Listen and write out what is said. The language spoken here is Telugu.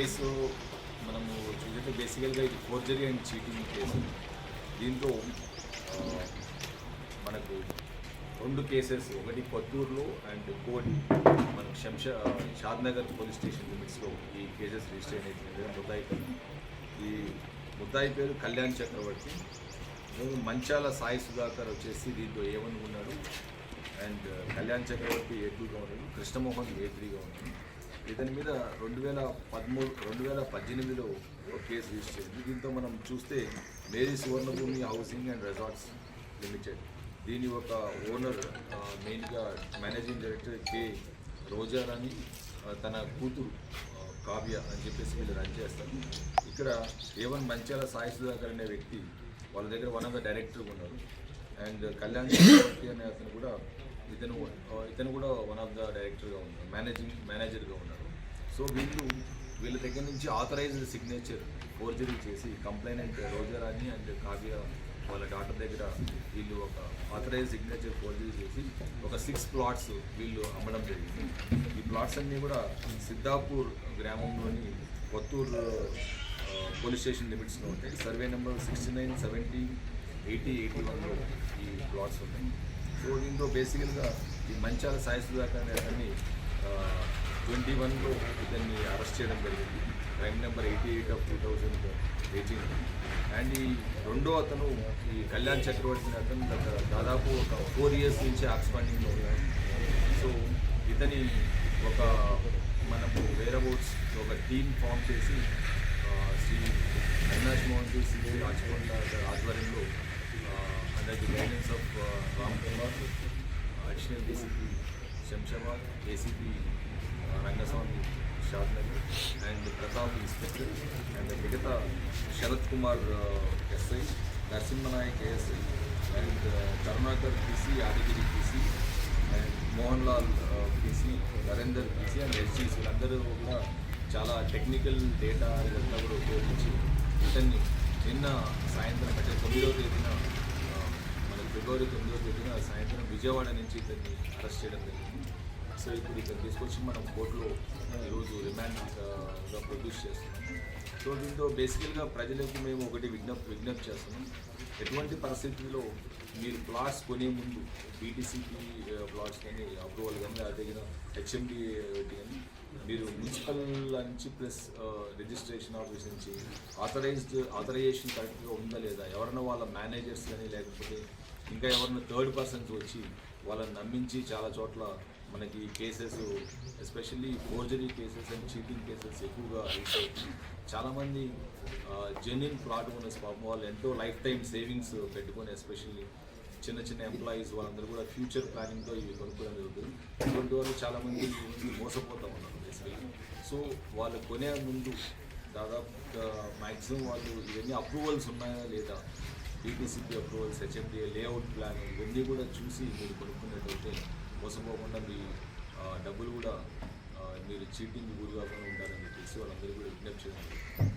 కేసు మనము చూసినట్టు బేసికల్గా ఇది ఫోర్జరీ అండ్ చీటింగ్ కేసు దీంతో మనకు రెండు కేసెస్ ఒకటి కొత్తూరులో అండ్ ఇంకోటి మనకు శంషా షాద్నగర్ పోలీస్ స్టేషన్ లిమిట్స్లో ఈ కేసెస్ రిజిస్టర్ అయితే ముద్దాయి పేరు. ఈ ముద్దాయి పేరు కళ్యాణ్ చక్రవర్తి. మంచాల సాయి సుధాకర్ వచ్చేసి దీంతో ఏమనుకున్నాడు అండ్ కళ్యాణ్ చక్రవర్తి ఏ టూగా ఉన్నాడు. కృష్ణమోహన్ ఏ త్రీగా ఉన్నాడు. ఇతని మీద రెండు వేల పదమూడు రెండు వేల పద్దెనిమిదిలో ఒక కేసు రిజిస్టర్ చేసింది. దీంతో మనం చూస్తే Mary Suvarnabhoomi housing and resorts limited. దీని ఒక ఓనర్ మెయిన్గా మేనేజింగ్ డైరెక్టర్ కే. రోజారాని ఆ, తన కూతురు కావ్య అని చెప్పేసి వీళ్ళు రన్ చేస్తారు. ఇక్కడ ఏవన్ మంచాల సాయి సుధాకర్ అనే వ్యక్తి వాళ్ళ దగ్గర వన్ ఆఫ్ ద డైరెక్టర్ ఉన్నారు. అండ్ కళ్యాణ్ అనే అతను కూడా ఇతను ఇతను కూడా వన్ ఆఫ్ ద డైరెక్టర్గా ఉన్నారు మేనేజింగ్ మేనేజర్గా ఉన్నారు. సో వీళ్ళు వీళ్ళ దగ్గర నుంచి ఆథరైజ్డ్ సిగ్నేచర్ ఫోర్జరీ చేసి కంప్లైనెంట్ అని అండ్ కావ్య వాళ్ళ డాక్టర్ దగ్గర వీళ్ళు ఒక ఆథరైజ్ సిగ్నేచర్ ఫోర్జరీ చేసి ఒక సిక్స్ ప్లాట్స్ వీళ్ళు అమ్మడం జరిగింది. ఈ ప్లాట్స్ అన్నీ కూడా సిద్ధాపూర్ గ్రామంలోని కొత్తూరు పోలీస్ స్టేషన్ లిమిట్స్లో ఉంటాయి. Survey number sixty nine seventy eighty eighty వన్లో ఈ ప్లాట్స్ ఉన్నాయి సో దీంతో బేసికల్గా ఈ మంచాల సాయి సుధాకర్ అనే అతన్ని ట్వంటీ వన్లో ఇతన్ని అరెస్ట్ చేయడం జరిగింది. Crime number eighty eight of two thousand eighteen and ఈ రెండో అతను ఈ కళ్యాణ్ చక్రవర్తి అతను గత దాదాపు ఒక ఫోర్ ఇయర్స్ నుంచి ఆక్స్పాండింగ్లో ఉన్నాడు. సో ఇతని ఒక మనము వేరబోట్స్ ఒక టీమ్ ఫామ్ చేసి Shri Avinash Mohan ji Shri Rajakonda under the guidance of uh, Ram Kumar, Additional of Ram ACP uh, Rangaswamy Shamshabad and Pratap Inspector, and the inspector and మిగతా Sharath Kumar Narsimhanayak Narasimhanayak and and Karunakar PC Adigiri PC and Mohan Lal PC Narender PC, and ఎస్జీస్ వీళ్ళందరూ కూడా చాలా టెక్నికల్ డేటా ఇదంతా కూడా ఉపయోగించి ఇతన్ని నిన్న సాయంత్రం అంటే తొమ్మిదో తేదీన ఫిబ్రవరి తొమ్మిదో తేదీన సాయంత్రం విజయవాడ నుంచి ఇతన్ని అరెస్ట్ చేయడం జరిగింది. సో ఇప్పుడు ఇక్కడ తీసుకొచ్చి మనం కోర్టులో ఈరోజు రిమాండ్గా ప్రొడ్యూస్ చేస్తున్నాం. సో దీంతో బేసికల్గా ప్రజలకు మేము ఒకటి విజ్ఞప్తి విజ్ఞప్తి చేస్తున్నాం. ఎటువంటి పరిస్థితుల్లో మీరు ప్లాట్స్ కొనే ముందు బీటీసీపీ ప్లాట్స్ కానీ అప్రూవల్ కానీ అదే హెచ్ఎండి కానీ మీరు మున్సిపల్ నుంచి ప్లస్ రిజిస్ట్రేషన్ ఆఫీస్ నుంచి ఆథరైజ్డ్ ఆథరైజేషన్ కరెక్ట్గా ఉందా లేదా? ఎవరైనా వాళ్ళ మేనేజర్స్ కానీ లేకపోతే ఇంకా ఎవరైనా థర్డ్ పర్సన్స్ వచ్చి వాళ్ళని నమ్మించి చాలా చోట్ల మనకి cases especially forgery cases and cheating cases ఎక్కువగా రీచ్ చాలామంది జెన్యున్ ప్లాట్ ఓనర్స్ పాపం వాళ్ళు ఎంతో లైఫ్ టైం సేవింగ్స్ పెట్టుకొని ఎస్పెషల్లీ చిన్న చిన్న ఎంప్లాయీస్ వాళ్ళందరూ కూడా ఫ్యూచర్ ప్లానింగ్తో ఇవి కొనుక్కోవడం జరుగుతుంది. ఇటువంటి వాళ్ళు చాలామంది మోసపోతూ ఉన్నారు బేసికలీ సో వాళ్ళు కొనే ముందు దాదాపు మ్యాక్సిమం వాళ్ళు ఇవన్నీ అప్రూవల్స్ ఉన్నాయా లేదా BTCP approvals HMDA layout plan ఇవన్నీ కూడా చూసి మీరు కొనుక్కున్నట్టయితే మోసపోకుండా మీ డబ్బులు కూడా మీరు చీటింగ్ గురి కాకుండా ఉంటారని చెప్పేసి వాళ్ళందరూ కూడా విజ్ఞప్తి చేయడం